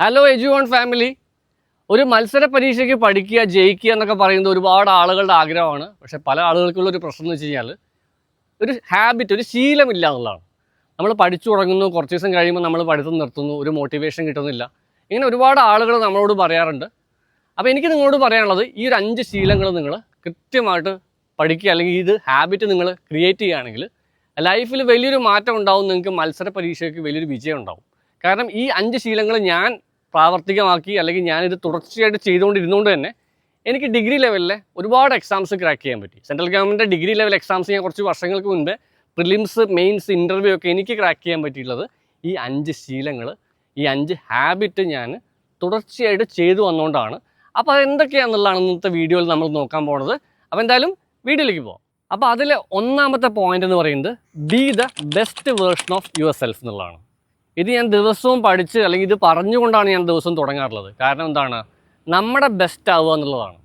Hello എജുവോൺ family ഒരു മത്സര പരീക്ഷയ്ക്ക് പഠിക്കുക ജയിക്കുക എന്നൊക്കെ പറയുന്നത് ഒരുപാട് ആളുകളുടെ ആഗ്രഹമാണ്. പക്ഷെ പല ആളുകൾക്കുള്ള ഒരു പ്രശ്നം എന്ന് വെച്ച് കഴിഞ്ഞാൽ ഒരു ഹാബിറ്റ് ഒരു ശീലമില്ല എന്നുള്ളതാണ്. നമ്മൾ പഠിച്ചു തുടങ്ങുന്നു കുറച്ച് ദിവസം കഴിയുമ്പോൾ നമ്മൾ പഠിത്തം നിർത്തുന്നു ഒരു മോട്ടിവേഷൻ കിട്ടുന്നില്ല. ഇങ്ങനെ ഒരുപാട് ആളുകൾ നമ്മളോട് പറയാറുണ്ട്. അപ്പോൾ എനിക്ക് നിങ്ങളോട് പറയാനുള്ളത് ഈ ഒരു അഞ്ച് ശീലങ്ങൾ നിങ്ങൾ കൃത്യമായിട്ട് പഠിക്കുക അല്ലെങ്കിൽ ഇത് ഹാബിറ്റ് നിങ്ങൾ ക്രിയേറ്റ് ചെയ്യുകയാണെങ്കിൽ ലൈഫിൽ വലിയൊരു മാറ്റം ഉണ്ടാവും നിങ്ങൾക്ക് മത്സര പരീക്ഷയ്ക്ക് വലിയൊരു വിജയം ഉണ്ടാവും. കാരണം ഈ അഞ്ച് ശീലങ്ങൾ ഞാൻ പ്രാവർത്തികമാക്കി അല്ലെങ്കിൽ ഞാനിത് തുടർച്ചയായിട്ട് ചെയ്തുകൊണ്ടിരുന്നുകൊണ്ട് തന്നെ എനിക്ക് ഡിഗ്രി ലെവലിലെ ഒരുപാട് എക്സാംസ് ക്രാക്ക് ചെയ്യാൻ പറ്റി. Central government degree level exams ഞാൻ കുറച്ച് വർഷങ്ങൾക്ക് മുൻപ് പ്രിലിംസ് മെയിൻസ് ഇന്റർവ്യൂ ഒക്കെ എനിക്ക് ക്രാക്ക് ചെയ്യാൻ പറ്റിയിട്ടുള്ളത് ഈ അഞ്ച് ശീലങ്ങൾ ഈ അഞ്ച് ഹാബിറ്റ് ഞാൻ തുടർച്ചയായിട്ട് ചെയ്തു വന്നുകൊണ്ടാണ് അപ്പോൾ അതെന്തൊക്കെയാണെന്നുള്ളതാണ് ഇന്നത്തെ വീഡിയോയിൽ നമ്മൾ നോക്കാൻ പോണത്. അപ്പോൾ എന്തായാലും വീഡിയോയിലേക്ക് പോകാം അപ്പോൾ അതിലെ ഒന്നാമത്തെ പോയിന്റ് എന്ന് പറയുന്നത് be the best version of yourself എന്നുള്ളതാണ്. ഇത് ഞാൻ ദിവസവും പഠിച്ച് അല്ലെങ്കിൽ ഇത് പറഞ്ഞുകൊണ്ടാണ് ഞാൻ ദിവസവും തുടങ്ങാറുള്ളത്. കാരണം എന്താണ്? നമ്മുടെ ബെസ്റ്റ് ആവുക എന്നുള്ളതാണ്.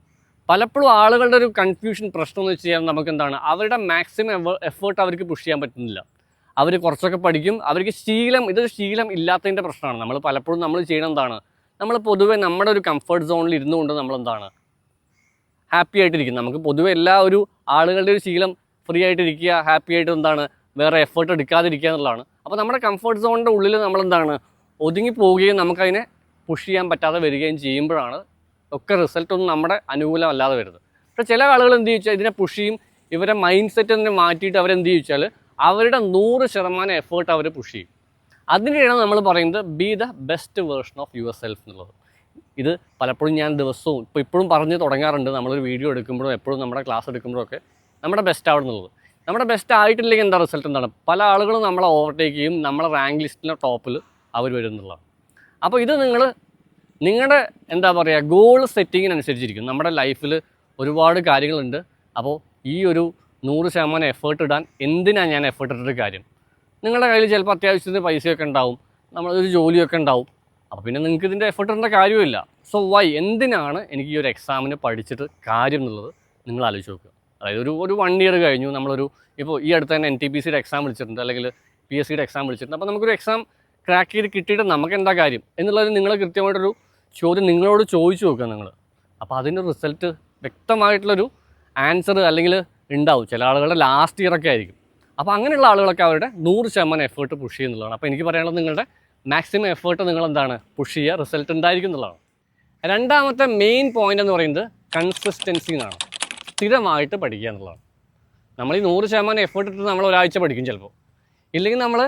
പലപ്പോഴും ആളുകളുടെ ഒരു കൺഫ്യൂഷൻ പ്രശ്നം എന്ന് വെച്ച് കഴിഞ്ഞാൽ നമുക്ക് എന്താണ് അവരുടെ മാക്സിമം എഫേർട്ട് അവർക്ക് പുഷ് ചെയ്യാൻ പറ്റുന്നില്ല. അവർ കുറച്ചൊക്കെ പഠിക്കും. അവർക്ക് ശീലം ഇതൊരു ശീലം ഇല്ലാത്തതിന്റെ പ്രശ്നമാണ്. നമ്മൾ പലപ്പോഴും നമ്മൾ ചെയ്യണം എന്താണ്? നമ്മൾ പൊതുവേ നമ്മുടെ ഒരു കംഫർട്ട് സോണിൽ ഇരുന്നുകൊണ്ട് നമ്മൾ എന്താണ്? ഹാപ്പി ആയിട്ടിരിക്കും. നമുക്ക് പൊതുവെ എല്ലാ ഒരു ആളുകളുടെ ഒരു ശീലം ഫ്രീ ആയിട്ടിരിക്കുക ഹാപ്പി ആയിട്ട് എന്താണ്? വേറെ എഫേർട്ട് എടുക്കാതിരിക്കുക എന്നുള്ളതാണ്. അപ്പോൾ നമ്മുടെ കംഫർട്ട് സോണിന്റെ ഉള്ളിൽ നമ്മളെന്താണ്? ഒതുങ്ങി പോവുകയും നമുക്കതിനെ പുഷ് ചെയ്യാൻ പറ്റാതെ വരികയും ചെയ്യുമ്പോഴാണ് ഒക്കെ റിസൾട്ട് ഒന്നും നമ്മുടെ അനുകൂലമല്ലാതെ വരുന്നത്. പക്ഷേ ചില ആളുകൾ എന്ത് ചോദിച്ചാൽ ഇതിനെ പുഷ് ചെയ്യും. ഇവരെ മൈൻഡ് സെറ്റ് തന്നെ മാറ്റിയിട്ട് അവരെന്ത് ചോദിച്ചാൽ അവരുടെ നൂറ് ശതമാനം എഫേർട്ട് അവർ പുഷ് ചെയ്യും. അതിനിടെയാണ് നമ്മൾ പറയുന്നത് be the best version of yourself എന്നുള്ളത്. ഇത് പലപ്പോഴും ഞാൻ ദിവസവും ഇപ്പോൾ ഇപ്പോഴും പറഞ്ഞ് തുടങ്ങാറുണ്ട്. നമ്മളൊരു വീഡിയോ എടുക്കുമ്പോഴും എപ്പോഴും നമ്മുടെ ക്ലാസ് എടുക്കുമ്പോഴും ഒക്കെ നമ്മുടെ ബെസ്റ്റ് ആവണമെന്നുള്ളത് നമ്മുടെ ബെസ്റ്റ് ആയിട്ടില്ലെങ്കിൽ എന്താ റിസൾട്ട് എന്താണ്? പല ആളുകളും നമ്മളെ ഓവർടേക്ക് ചെയ്യും നമ്മളെ റാങ്ക് ലിസ്റ്റിന്റെ ടോപ്പിൽ അവർ വരും എന്നുള്ളതാണ്. അപ്പോൾ ഇത് നിങ്ങൾ നിങ്ങളുടെ എന്താ പറയുക ഗോൾ സെറ്റിങ്ങിനനുസരിച്ചിരിക്കും നമ്മുടെ ലൈഫിൽ ഒരുപാട് കാര്യങ്ങളുണ്ട്. അപ്പോൾ ഈ ഒരു നൂറ് ശതമാനം എഫേർട്ട് ഇടാൻ എന്തിനാണ് ഞാൻ എഫേർട്ട് ഇട്ടിട്ട് കാര്യം? നിങ്ങളുടെ കയ്യിൽ ചിലപ്പോൾ അത്യാവശ്യത്തിന് പൈസയൊക്കെ ഉണ്ടാവും നമ്മളൊരു ജോലിയൊക്കെ ഉണ്ടാവും. അപ്പോൾ പിന്നെ നിങ്ങൾക്ക് ഇതിന്റെ എഫേർട്ട് ഇടേണ്ട കാര്യമില്ല. സോ വൈ എന്തിനാണ് എനിക്ക് ഈ ഒരു എക്സാമിന് പഠിച്ചിട്ട് കാര്യം എന്നുള്ളത് നിങ്ങൾ ആലോചിച്ച് നോക്കുക. അതായത് ഒരു ഒരു വൺ ഇയർ കഴിഞ്ഞു. നമ്മളൊരു ഇപ്പോൾ ഈ അടുത്ത് തന്നെ എൻ ടി പി സിയുടെ എക്സാം വിളിച്ചിട്ടുണ്ട്. അല്ലെങ്കിൽ പി എസ് സിയുടെ എക്സാം വിളിച്ചിട്ടുണ്ട്. അപ്പോൾ നമുക്കൊരു എക്സാം ക്രാക്ക് ചെയ്ത് കിട്ടിയിട്ട് നമുക്ക് എന്താ കാര്യം? എന്നുള്ളത് നിങ്ങൾ കൃത്യമായിട്ടൊരു ചോദ്യം നിങ്ങളോട് ചോദിച്ചു നോക്കുക നിങ്ങൾ അപ്പോൾ അതിന്റെ റിസൾട്ട് വ്യക്തമായിട്ടുള്ളൊരു ആൻസർ അല്ലെങ്കിൽ ഉണ്ടാവും. ചില ആളുകളുടെ ലാസ്റ്റ് ഇയറൊക്കെ ആയിരിക്കും. അപ്പോൾ അങ്ങനെയുള്ള ആളുകളൊക്കെ അവരുടെ നൂറ് ശതമാനം എഫേർട്ട് പുഷ് ചെയ്യുന്നുള്ളതാണ് അപ്പോൾ എനിക്ക് പറയാനുള്ളത് നിങ്ങളുടെ മാക്സിമം എഫേർട്ട് നിങ്ങൾ എന്താണ് പുഷ് ചെയ്യുക. റിസൾട്ട് ഉണ്ടായിരിക്കും എന്നുള്ളതാണ്. രണ്ടാമത്തെ മെയിൻ പോയിന്റ് എന്ന് പറയുന്നത് കൺസിസ്റ്റൻസി എന്നാണ്. സ്ഥിരമായിട്ട് പഠിക്കുക എന്നുള്ളതാണ്. നമ്മൾ ഈ നൂറ് ശതമാനം എഫേർട്ട് ഇട്ടിട്ട് നമ്മൾ ഒരാഴ്ച പഠിക്കും ചിലപ്പോൾ ഇല്ലെങ്കിൽ നമ്മൾ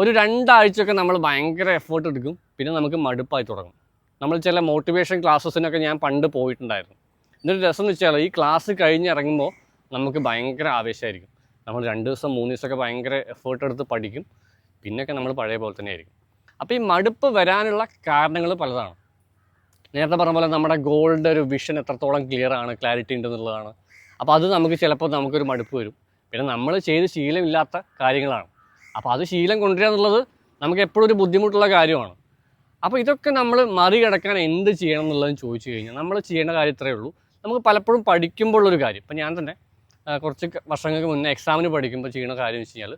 ഒരു രണ്ടാഴ്ചയൊക്കെ നമ്മൾ ഭയങ്കര എഫേർട്ട് എടുക്കും പിന്നെ നമുക്ക് മടുപ്പായി തുടങ്ങും. നമ്മൾ ചില മോട്ടിവേഷൻ ക്ലാസ്സസിനൊക്കെ ഞാൻ പണ്ട് പോയിട്ടുണ്ടായിരുന്നു. എന്നിട്ട് രസം എന്ന് വെച്ചാൽ ഈ ക്ലാസ് കഴിഞ്ഞ് ഇറങ്ങുമ്പോൾ നമുക്ക് ഭയങ്കര ആവേശമായിരിക്കും നമ്മൾ രണ്ട് ദിവസം മൂന്ന് ദിവസമൊക്കെ ഭയങ്കര എഫേർട്ട് എടുത്ത് പഠിക്കും പിന്നെയൊക്കെ നമ്മൾ പഴയ പോലെ തന്നെ ആയിരിക്കും. അപ്പോൾ ഈ മടുപ്പ് വരാനുള്ള കാരണങ്ങൾ പലതാണ്. നേരത്തെ പറഞ്ഞ പോലെ നമ്മുടെ ഗോളിന്റെ ഒരു വിഷൻ എത്രത്തോളം ക്ലിയർ ആണ് ക്ലാരിറ്റി ഉണ്ടെന്നുള്ളതാണ്. അപ്പോൾ അത് നമുക്ക് ചിലപ്പോൾ നമുക്കൊരു മടുപ്പ് വരും. പിന്നെ നമ്മൾ ചെയ്ത് ശീലമില്ലാത്ത കാര്യങ്ങളാണ്. അപ്പോൾ അത് ശീലം കൊണ്ടുവരിക എന്നുള്ളത് നമുക്ക് എപ്പോഴും ഒരു ബുദ്ധിമുട്ടുള്ള കാര്യമാണ്. അപ്പോൾ ഇതൊക്കെ നമ്മൾ മറികടക്കാൻ എന്ത് ചെയ്യണം എന്നുള്ളതെന്ന് ചോദിച്ചു കഴിഞ്ഞാൽ നമ്മൾ ചെയ്യേണ്ട കാര്യം ഇത്രയേ ഉള്ളൂ. നമുക്ക് പലപ്പോഴും പഠിക്കുമ്പോഴുള്ളൊരു കാര്യം. ഇപ്പം ഞാൻ തന്നെ കുറച്ച് വർഷങ്ങൾക്ക് മുന്നേ എക്സാമിന് പഠിക്കുമ്പോൾ ചെയ്യുന്ന കാര്യം എന്ന് വെച്ച് കഴിഞ്ഞാൽ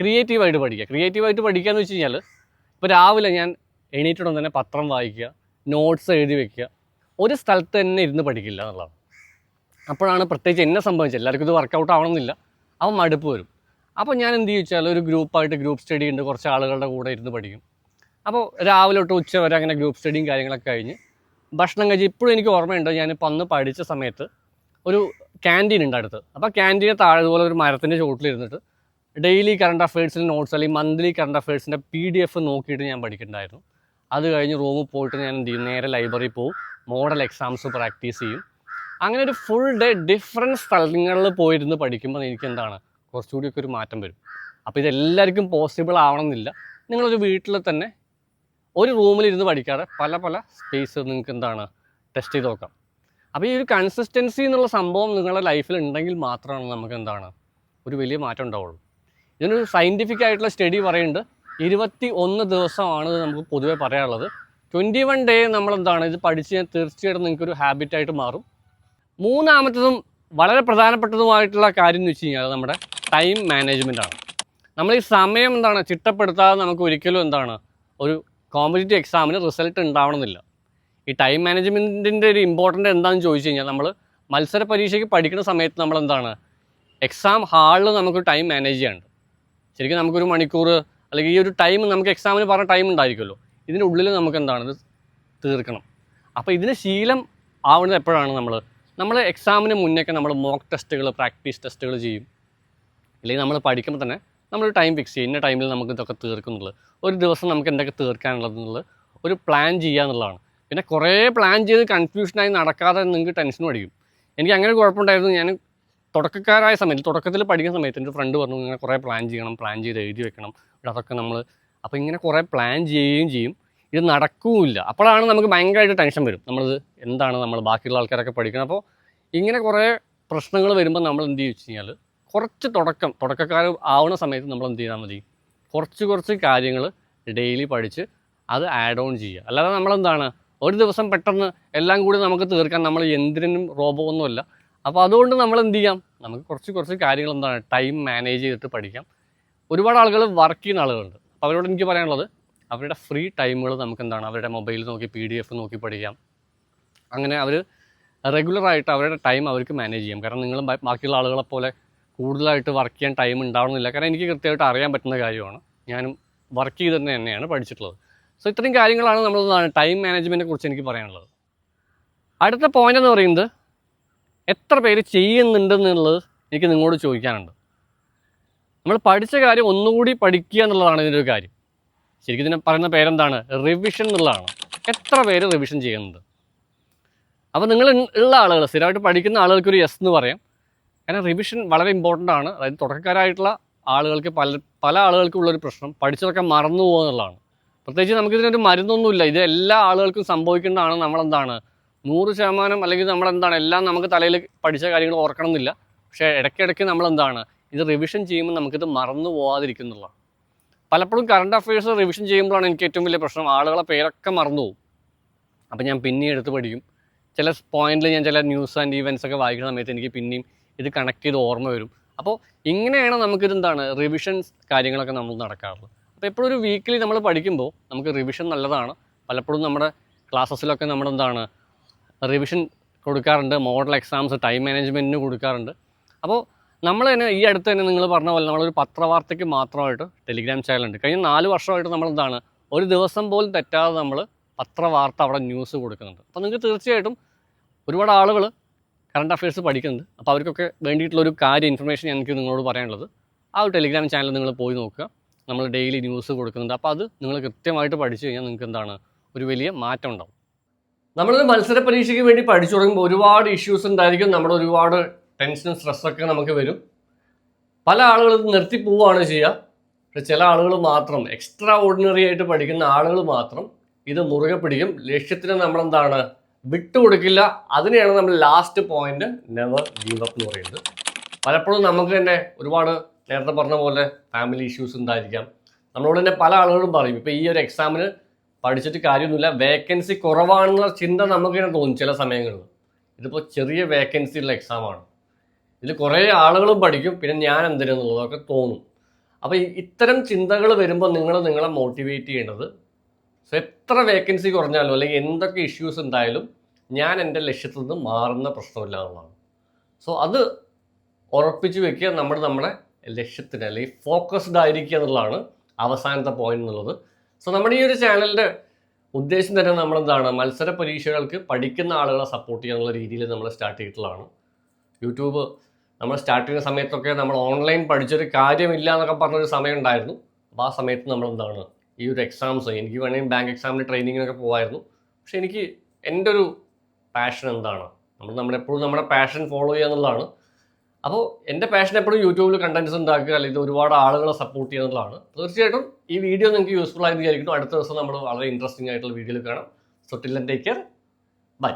ക്രിയേറ്റീവായിട്ട് പഠിക്കുക. ക്രിയേറ്റീവായിട്ട് പഠിക്കുക എന്ന് വെച്ച് കഴിഞ്ഞാൽ ഇപ്പോൾ രാവിലെ ഞാൻ എണീറ്റുടൻ തന്നെ പത്രം വായിക്കുക നോട്ട്സ് എഴുതി വെക്കുക. ഒരു സ്ഥലത്ത് തന്നെ ഇരുന്ന് പഠിക്കില്ല എന്നുള്ളതാണ്. അപ്പോഴാണ് പ്രത്യേകിച്ച് എന്നെ സംബന്ധിച്ച് എല്ലാവർക്കും ഇത് വർക്കൗട്ട് ആവണമെന്നില്ല. അവൻ മടുപ്പ് വരും. അപ്പോൾ ഞാൻ എന്ത് ചോദിച്ചാൽ ഒരു ഗ്രൂപ്പായിട്ട് ഗ്രൂപ്പ് സ്റ്റഡി ഉണ്ട് കുറച്ച് ആളുകളുടെ കൂടെ ഇരുന്ന് പഠിക്കും. അപ്പോൾ രാവിലെ തൊട്ട് ഉച്ച വരെ അങ്ങനെ ഗ്രൂപ്പ് സ്റ്റഡിയും കാര്യങ്ങളൊക്കെ കഴിഞ്ഞ് ഭക്ഷണം കഴിച്ച് ഇപ്പോഴും എനിക്ക് ഓർമ്മയുണ്ട് ഞാൻ അന്ന് പഠിച്ച സമയത്ത് ഒരു ക്യാന്റീൻ ഉണ്ട് അടുത്ത്. അപ്പോൾ ക്യാന്റീനെ താഴെ ഇതുപോലെ ഒരു മരത്തിന്റെ ചുവട്ടിലിരുന്നിട്ട് ഡെയിലി കറണ്ട് അഫയേഴ്സിന്റെ നോട്ട്സ് അല്ലെങ്കിൽ മന്ത്ലി കറണ്ട് അഫയേഴ്സിന്റെ പി ഡി എഫ് നോക്കിയിട്ട് ഞാൻ പഠിക്കുന്നുണ്ടായിരുന്നു. അത് കഴിഞ്ഞ് റൂമിൽ പോയിട്ട് ഞാൻ എന്ത് ചെയ്യും? നേരെ ലൈബ്രറിയിൽ പോകും മോഡൽ എക്സാംസ് പ്രാക്ടീസ് ചെയ്യും. അങ്ങനെ ഒരു ഫുൾ ഡേ ഡിഫറെന്റ് സ്ഥലങ്ങളിൽ പോയിരുന്ന് പഠിക്കുമ്പോൾ എനിക്ക് എന്താണ് കുറച്ചുകൂടിയൊക്കെ ഒരു മാറ്റം വരും. അപ്പോൾ ഇതെല്ലാവർക്കും പോസിബിൾ ആവണമെന്നില്ല. നിങ്ങളൊരു വീട്ടിൽ തന്നെ ഒരു റൂമിൽ ഇരുന്ന് പഠിക്കാതെ പല പല സ്പേസ് നിങ്ങൾക്ക് എന്താണ്? ടെസ്റ്റ് ചെയ്ത് നോക്കാം. അപ്പോൾ ഈ ഒരു കൺസിസ്റ്റൻസി എന്നുള്ള സംഭവം നിങ്ങളുടെ ലൈഫിൽ ഉണ്ടെങ്കിൽ മാത്രമാണ് നമുക്ക് എന്താണ്? ഒരു വലിയ മാറ്റം ഉണ്ടാവുള്ളൂ. ഇതിനൊരു സയന്റിഫിക് ആയിട്ടുള്ള സ്റ്റഡി പറയുന്നുണ്ട്. ഇരുപത്തി ഒന്ന് ദിവസമാണ് നമുക്ക് പൊതുവേ പറയാനുള്ളത്. ട്വന്റി വൺ ഡേ നമ്മളെന്താണ്? ഇത് പഠിച്ച് കഴിഞ്ഞാൽ തീർച്ചയായിട്ടും നിങ്ങൾക്കൊരു ഹാബിറ്റായിട്ട് മാറും. മൂന്നാമത്തതും വളരെ പ്രധാനപ്പെട്ടതുമായിട്ടുള്ള കാര്യം എന്ന് വെച്ച് കഴിഞ്ഞാൽ നമ്മുടെ ടൈം മാനേജ്മെന്റ് ആണ്. നമ്മൾ ഈ സമയം എന്താണ് ചിട്ടപ്പെടുത്താതെ നമുക്ക് ഒരിക്കലും എന്താണ് ഒരു കോമ്പറ്റേറ്റീവ് എക്സാമിന് റിസൾട്ട് ഉണ്ടാവണമെന്നില്ല. ഈ ടൈം മാനേജ്മെന്റിന്റെ ഒരു ഇമ്പോർട്ടന്റ് എന്താണെന്ന് ചോദിച്ചു കഴിഞ്ഞാൽ നമ്മൾ മത്സര പരീക്ഷയ്ക്ക് പഠിക്കുന്ന സമയത്ത് നമ്മൾ എന്താണ് എക്സാം ഹാളിൽ നമുക്ക് ടൈം മാനേജ് ചെയ്യാനുണ്ട്. ശരിക്കും നമുക്കൊരു മണിക്കൂർ അല്ലെങ്കിൽ ഈ ഒരു ടൈം നമുക്ക് എക്സാമിന് പറഞ്ഞ ടൈം ഉണ്ടായിരിക്കുമല്ലോ. ഇതിന്റെ ഉള്ളിൽ നമുക്ക് എന്താണ് ഇത് തീർക്കണം. അപ്പോൾ ഇതിന് ശീലം ആവുന്നത് എപ്പോഴാണ് നമ്മൾ നമ്മൾ എക്സാമിന് മുന്നേക്ക് നമ്മൾ മോക്ക് ടെസ്റ്റുകൾ പ്രാക്ടീസ് ടെസ്റ്റുകൾ ചെയ്യും. അല്ലെങ്കിൽ നമ്മൾ പഠിക്കുമ്പോൾ തന്നെ നമ്മൾ ടൈം ഫിക്സ് ചെയ്യും ഇന്ന ടൈമിൽ നമുക്ക് ഇതൊക്കെ തീർക്കുന്നുള്ളത്. ഒരു ദിവസം നമുക്ക് എന്തൊക്കെ തീർക്കാനുള്ളതെന്നുള്ളത് ഒരു പ്ലാൻ ചെയ്യുക എന്നുള്ളതാണ്. പിന്നെ കുറേ പ്ലാൻ ചെയ്ത് കൺഫ്യൂഷനായി നടക്കാതെ നിങ്ങൾക്ക് ടെൻഷൻ അടിക്കും. എനിക്ക് അങ്ങനെ കുഴപ്പമുണ്ടായിരുന്നു. ഞാൻ തുടക്കക്കാരായ സമയത്ത് തുടക്കത്തിൽ പഠിക്കുന്ന സമയത്ത് എന്റെ ഫ്രണ്ട് പറഞ്ഞു ഇങ്ങനെ കുറേ പ്ലാൻ ചെയ്യണം പ്ലാൻ ചെയ്ത് എഴുതി വെക്കണം. അതൊക്കെ നമ്മൾ അപ്പോൾ ഇങ്ങനെ കുറേ പ്ലാൻ ചെയ്യുകയും ചെയ്യും. ഇത് നടക്കുമില്ല അപ്പോഴാണ് നമുക്ക് ഭയങ്കരമായിട്ട് ടെൻഷൻ വരും. നമ്മൾ എന്താണ് നമ്മൾ ബാക്കിയുള്ള ആൾക്കാരൊക്കെ പഠിക്കണം അപ്പോൾ ഇങ്ങനെ കുറേ പ്രശ്നങ്ങൾ വരുമ്പോൾ നമ്മൾ എന്ത് ചെയ്യും വെച്ച് കഴിഞ്ഞാൽ കുറച്ച് തുടക്കം തുടക്കക്കാർ ആവുന്ന സമയത്ത് നമ്മൾ എന്ത് ചെയ്താൽ മതി. കുറച്ച് കുറച്ച് കാര്യങ്ങൾ ഡെയിലി പഠിച്ച് അത് ആഡ് ഓൺ ചെയ്യുക. അല്ലാതെ നമ്മളെന്താണ് ഒരു ദിവസം പെട്ടെന്ന് എല്ലാം കൂടി നമുക്ക് തീർക്കാൻ നമ്മൾ എന്തിനും റോബോ ഒന്നുമല്ല അപ്പോൾ അതുകൊണ്ട് നമ്മൾ എന്ത് ചെയ്യാം? നമുക്ക് കുറച്ച് കുറച്ച് കാര്യങ്ങൾ എന്താണ്? ടൈം മാനേജ് ചെയ്തിട്ട് പഠിക്കാം. ഒരുപാട് ആളുകൾ വർക്ക് ചെയ്യുന്ന ആളുകളുണ്ട്. അപ്പോൾ അവരോട് എനിക്ക് പറയാനുള്ളത് അവരുടെ ഫ്രീ ടൈമുകൾ നമുക്ക് എന്താണ് അവരുടെ മൊബൈൽ നോക്കി പി ഡി എഫ് നോക്കി പഠിക്കാം. അങ്ങനെ അവർ റെഗുലറായിട്ട് അവരുടെ ടൈം അവർക്ക് മാനേജ് ചെയ്യാം. കാരണം നിങ്ങൾ ബാക്കിയുള്ള ആളുകളെ പോലെ കൂടുതലായിട്ട് വർക്ക് ചെയ്യാൻ ടൈം ഉണ്ടാവണമെന്നില്ല കാരണം എനിക്ക് കൃത്യമായിട്ട് അറിയാൻ പറ്റുന്ന കാര്യമാണ്. ഞാനും വർക്ക് ചെയ്ത് തന്നെ തന്നെയാണ് പഠിച്ചിട്ടുള്ളത്. സോ ഇത്രയും കാര്യങ്ങളാണ് നമ്മൾ ടൈം മാനേജ്മെന്റിനെ കുറിച്ച് എനിക്ക് പറയാനുള്ളത്. അടുത്ത പോയിന്റ് എന്ന് പറയുന്നത് എത്ര പേര് ചെയ്യുന്നുണ്ടെന്നുള്ളത് എനിക്ക് നിങ്ങളോട് ചോദിക്കാനുണ്ട്. നമ്മൾ പഠിച്ച കാര്യം ഒന്നുകൂടി പഠിക്കുക എന്നുള്ളതാണ് ഇതിന്റെ ഒരു കാര്യം. ശരിക്കും ഇതിനെ പറയുന്ന പേരെന്താണ്? റിവിഷൻ എന്നുള്ളതാണ്. എത്ര പേര് റിവിഷൻ ചെയ്യുന്നുണ്ട് അപ്പോൾ നിങ്ങൾ ഉള്ള ആളുകൾ സ്ഥിരമായിട്ട് പഠിക്കുന്ന ആളുകൾക്ക് ഒരു യെസ് എന്ന് പറയാം. കാരണം റിവിഷൻ വളരെ ഇമ്പോർട്ടന്റ് ആണ്. അതായത് തുടക്കക്കാരായിട്ടുള്ള ആളുകൾക്ക് പല പല ആളുകൾക്കും ഉള്ളൊരു പ്രശ്നം. പഠിച്ചതൊക്കെ മറന്നു പോകുക എന്നുള്ളതാണ്. പ്രത്യേകിച്ച് നമുക്കിതിനൊരു മരുന്നൊന്നുമില്ല. ഇത് എല്ലാ ആളുകൾക്കും സംഭവിക്കേണ്ടതാണ് നമ്മളെന്താണ്? നൂറ് ശതമാനം അല്ലെങ്കിൽ നമ്മളെന്താണ്? എല്ലാം നമുക്ക് തലയിൽ പഠിച്ച കാര്യങ്ങൾ ഓർക്കണം എന്നില്ല പക്ഷേ ഇടയ്ക്കിടയ്ക്ക് നമ്മളെന്താണ്? ഇത് റിവിഷൻ ചെയ്യുമ്പോൾ നമുക്കിത് മറന്നു പോകാതിരിക്കുന്നുള്ള പലപ്പോഴും കറണ്ട് അഫയേഴ്സ് റിവിഷൻ ചെയ്യുമ്പോഴാണ് എനിക്ക് ഏറ്റവും വലിയ പ്രശ്നം. ആളുകളെ പേരൊക്കെ മറന്നു പോകും. അപ്പോൾ ഞാൻ പിന്നെയും എടുത്ത് പഠിക്കും. ചില പോയിന്റിൽ ഞാൻ ചില ന്യൂസ് ആൻഡ് ഈവൻസ് ഒക്കെ വായിക്കുന്ന സമയത്ത് എനിക്ക് പിന്നെയും ഇത് കണക്ട് ചെയ്ത് ഓർമ്മ വരും. അപ്പോൾ ഇങ്ങനെയാണ് നമുക്കിത് എന്താണ് റിവിഷൻസ് കാര്യങ്ങളൊക്കെ നമ്മൾ നടക്കാറുള്ളത്. അപ്പോൾ എപ്പോഴും ഒരു വീക്കിലി നമ്മൾ പഠിക്കുമ്പോൾ നമുക്ക് റിവിഷൻ നല്ലതാണ്. പലപ്പോഴും നമ്മുടെ ക്ലാസ്സസിലൊക്കെ നമ്മളെന്താണ് റിവിഷൻ കൊടുക്കാറുണ്ട്. മോഡൽ എക്സാംസ് ടൈം മാനേജ്മെന്റിന് കൊടുക്കാറുണ്ട്. അപ്പോൾ നമ്മൾ തന്നെ ഈ അടുത്ത് തന്നെ നിങ്ങൾ പറഞ്ഞ പോലെ നമ്മളൊരു പത്രവാർത്തയ്ക്ക് മാത്രമായിട്ട് ടെലിഗ്രാം ചാനൽ ഉണ്ട് കഴിഞ്ഞ നാല് വർഷമായിട്ട് നമ്മൾ എന്താണ് ഒരു ദിവസം പോലും തെറ്റാതെ നമ്മൾ പത്രവാർത്ത അവിടെ ന്യൂസ് കൊടുക്കുന്നുണ്ട്. അപ്പോൾ നിങ്ങൾക്ക് തീർച്ചയായിട്ടും ഒരുപാട് ആളുകൾ കറണ്ട് അഫയേഴ്സ് പഠിക്കുന്നുണ്ട്. അപ്പോൾ അവർക്കൊക്കെ വേണ്ടിയിട്ടുള്ള ഒരു കാര്യം ഇൻഫർമേഷൻ എനിക്ക് നിങ്ങളോട് പറയാനുള്ളത്. ആ ഒരു ടെലിഗ്രാം ചാനൽ നിങ്ങൾ പോയി നോക്കുക. നമ്മൾ ഡെയിലി ന്യൂസ് കൊടുക്കുന്നുണ്ട്. അപ്പോൾ അത് നിങ്ങൾ കൃത്യമായിട്ട് പഠിച്ചു കഴിഞ്ഞാൽ നിങ്ങൾക്ക് എന്താണ് ഒരു വലിയ മാറ്റം ഉണ്ടാവും. നമ്മളൊരു മത്സര പരീക്ഷയ്ക്ക് വേണ്ടി പഠിച്ചു തുടങ്ങുമ്പോൾ ഒരുപാട് ഇഷ്യൂസ് ഉണ്ടായിരിക്കും. നമ്മൾ ഒരുപാട് ടെൻഷനും സ്ട്രെസ്സൊക്കെ നമുക്ക് വരും. പല ആളുകളും നിർത്തി പോവുകയാണ് ചെയ്യുക. പക്ഷെ ചില ആളുകൾ മാത്രം എക്സ്ട്രാ ഓർഡിനറി ആയിട്ട് പഠിക്കുന്ന ആളുകൾ മാത്രം ഇത് മുറുകെ പിടിക്കും. ലക്ഷ്യത്തിന് നമ്മളെന്താണ്? വിട്ടുകൊടുക്കില്ല. അതിനെയാണ് നമ്മൾ last point never give up എന്ന് പറയുന്നത്. പലപ്പോഴും നമുക്ക് തന്നെ ഒരുപാട് നേരത്തെ പറഞ്ഞ പോലെ ഫാമിലി ഇഷ്യൂസ് ഉണ്ടായിരിക്കാം. നമ്മളോട് തന്നെ പല ആളുകളും പറയും ഇപ്പം ഈ ഒരു എക്സാമിന് പഠിച്ചിട്ട് കാര്യമൊന്നുമില്ല. വേക്കൻസി കുറവാണെന്നുള്ള ചിന്ത നമുക്ക് തന്നെ തോന്നും ചില സമയങ്ങളിൽ. ഇതിപ്പോൾ ചെറിയ വേക്കൻസി ഉള്ള എക്സാമാണ് ഇതിൽ കുറേ ആളുകളും പഠിക്കും പിന്നെ ഞാൻ എന്തിനെന്നുള്ളതൊക്കെ തോന്നും. അപ്പോൾ ഇത്തരം ചിന്തകൾ വരുമ്പോൾ നിങ്ങൾ നിങ്ങളെ മോട്ടിവേറ്റ് ചെയ്യേണ്ടത് സോ എത്ര വേക്കൻസി കുറഞ്ഞാലും അല്ലെങ്കിൽ എന്തൊക്കെ ഇഷ്യൂസ് ഉണ്ടായാലും ഞാൻ എന്റെ ലക്ഷ്യത്തിൽ നിന്ന് മാറുന്ന പ്രശ്നമില്ല എന്നുള്ളതാണ്. സോ അത് ഉറപ്പിച്ച് വെക്കുക നമ്മൾ നമ്മുടെ ലക്ഷ്യത്തിന് അല്ലെങ്കിൽ ഫോക്കസ്ഡ് ആയിരിക്കുക എന്നുള്ളതാണ് അവസാനത്തെ പോയിന്റ് എന്നുള്ളത്. സോ നമ്മുടെ ഈ ഒരു ചാനലിന്റെ ഉദ്ദേശം തന്നെ നമ്മളെന്താണ്? മത്സര പരീക്ഷകൾക്ക് പഠിക്കുന്ന ആളുകളെ സപ്പോർട്ട് ചെയ്യാനുള്ള രീതിയിൽ നമ്മൾ സ്റ്റാർട്ട് ചെയ്തിട്ടുള്ളതാണ്. യൂട്യൂബ് നമ്മൾ സ്റ്റാർട്ട് ചെയ്യുന്ന സമയത്തൊക്കെ നമ്മൾ ഓൺലൈൻ പഠിച്ചൊരു കാര്യമില്ല എന്നൊക്കെ പറഞ്ഞൊരു സമയം ഉണ്ടായിരുന്നു അപ്പോൾ ആ സമയത്ത് നമ്മൾ എന്താണ് ഈ ഒരു എക്സാംസ് എനിക്ക് വേണമെങ്കിൽ ബാങ്ക് എക്സാമിന് ട്രെയിനിങ്ങിനൊക്കെ പോകുമായിരുന്നു പക്ഷെ എനിക്ക് എന്റെ ഒരു പാഷൻ എന്താണ്? നമ്മൾ നമ്മുടെ എപ്പോഴും നമ്മുടെ പാഷൻ ഫോളോ ചെയ്യുക എന്നുള്ളതാണ്. അപ്പോൾ എന്റെ പാഷൻ എപ്പോഴും യൂട്യൂബിൽ കണ്ടൻസ് ഉണ്ടാക്കുക അല്ലെങ്കിൽ ഒരുപാട് ആളുകളെ സപ്പോർട്ട് ചെയ്യുക എന്നുള്ളതാണ്. തീർച്ചയായിട്ടും ഈ വീഡിയോ നിങ്ങൾക്ക് യൂസ്ഫുൾ ആയി വിചാരിക്കുന്നു. അടുത്ത ദിവസം നമ്മൾ വളരെ ഇൻട്രസ്റ്റിംഗ് ആയിട്ടുള്ള വീഡിയോയിൽ കാണാം. So till take care bye